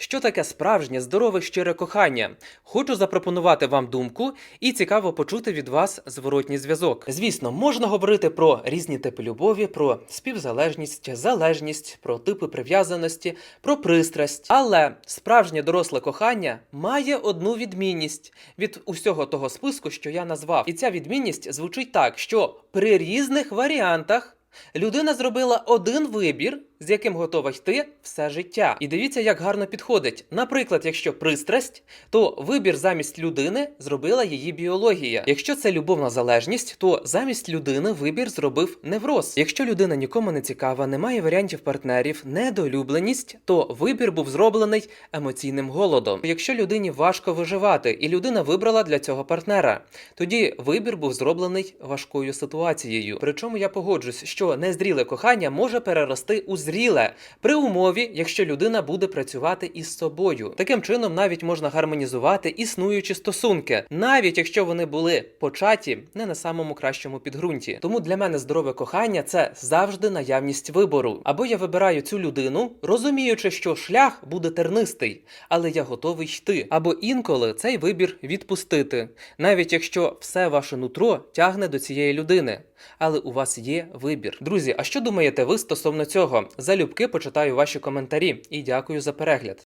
Що таке справжнє здорове щире кохання? Хочу запропонувати вам думку і цікаво почути від вас зворотній зв'язок. Звісно, можна говорити про різні типи любові, про співзалежність, залежність, про типи прив'язаності, про пристрасть. Але справжнє доросле кохання має одну відмінність від усього того списку, що я назвав. І ця відмінність звучить так, що при різних варіантах. Людина зробила один вибір, з яким готова йти все життя. І дивіться, як гарно підходить. Наприклад, якщо пристрасть, то вибір замість людини зробила її біологія. Якщо це любовна залежність, то замість людини вибір зробив невроз. Якщо людина нікому не цікава, немає варіантів партнерів, недолюбленість, то вибір був зроблений емоційним голодом. Якщо людині важко виживати, і людина вибрала для цього партнера, тоді вибір був зроблений важкою ситуацією. Причому я погоджусь, що незріле кохання може перерости у зріле при умові, якщо людина буде працювати із собою. Таким чином навіть можна гармонізувати існуючі стосунки, навіть якщо вони були початі не на самому кращому підґрунті. Тому для мене здорове кохання це завжди наявність вибору. Або я вибираю цю людину, розуміючи, що шлях буде тернистий, але я готовий йти. Або інколи цей вибір відпустити, навіть якщо все ваше нутро тягне до цієї людини. Але у вас є вибір. Друзі, а що думаєте ви стосовно цього? Залюбки почитаю ваші коментарі і дякую за перегляд.